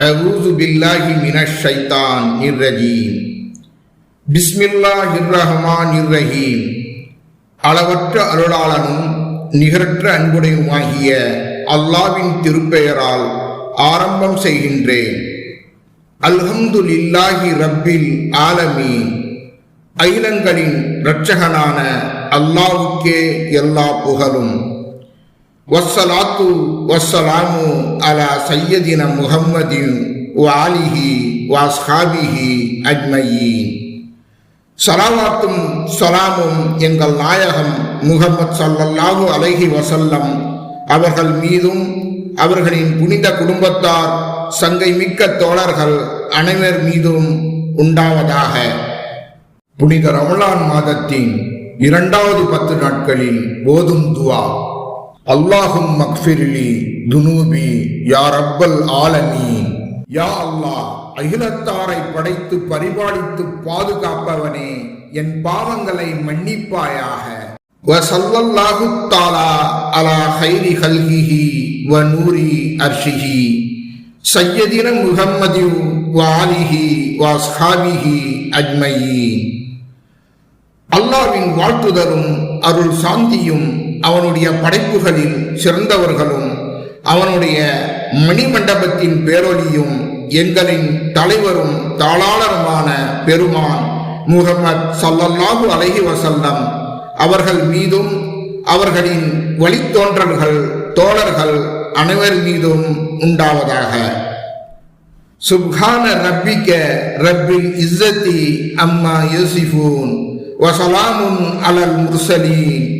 أعوذ بالله من الشيطان الرجيم بسم الله الرحمن الرحيم அளவற்ற அருளாளனும் நிகரற்ற அன்புடையுமாகிய அல்லாவின் திருப்பெயரால் ஆரம்பம் செய்கின்றேன் அல்ஹம்துலில்லாஹி ரப்பில் ஆலமீன் அகிலங்களின் இரட்சகனான அல்லாவுக்கே எல்லா புகழும் வஸ்ஸலாத்து வஸ்ஸலாமு அலா சையதின முகம்மதின் வாலிஹி வாஸ்ஹாபிஹி அஜ்மயீன். சலாவாத்தும் சலாமும் எங்கள் நாயகம் முகமது சல்லல்லாஹு அலைஹி வசல்லம் அவர்கள் மீதும் அவர்களின் புனித குடும்பத்தார் சங்கை மிக்க தோழர்கள் அனைவர் மீதும் உண்டாவதாக. புனித ரமலான் மாதத்தின் இரண்டாவது பத்து நாட்களில் போதும் துவா. அல்லாஹும் மக்ஃபிரிலி துனூபி யா ரப்பல் ஆலனி யா அல்லாஹ் அகிலத்தாரை படைத்து பரிபாலித்து பாதுகாப்பவனே என் பாவங்களை மன்னிப்பாயாக. வசல்லல்லாஹு தாலா அலா ஹைரி ஹல்கிஹி வ நூரி அர்ஷிஹி. சையதின முகம்மதி வாலிஹி வாஸ்ஹாபிஹி அஜ்மயீன். அல்லாவின் வாழ்த்துதலும் அருள் சாந்தியும் அவனுடைய படைப்புகளில் சிறந்தவர்களும் அவனுடைய மணிமண்டபத்தின் பேரொலியும் எங்களின் தலைவரும் தாளாளருமான பெருமான் முகமது சல்லல்லாஹு அலஹி வசல்லம் அவர்கள் மீதும் அவர்களின் வழித்தோன்றல்கள் தோழர்கள் அனைவர் மீதும் உண்டாவதாக. சுப்ஹான ரப்பிக்க ரப்பில் இஸ்ஸத்தி அம்மா யூசிஃபூன் வசலாமுன் அலல் முர்சலீன்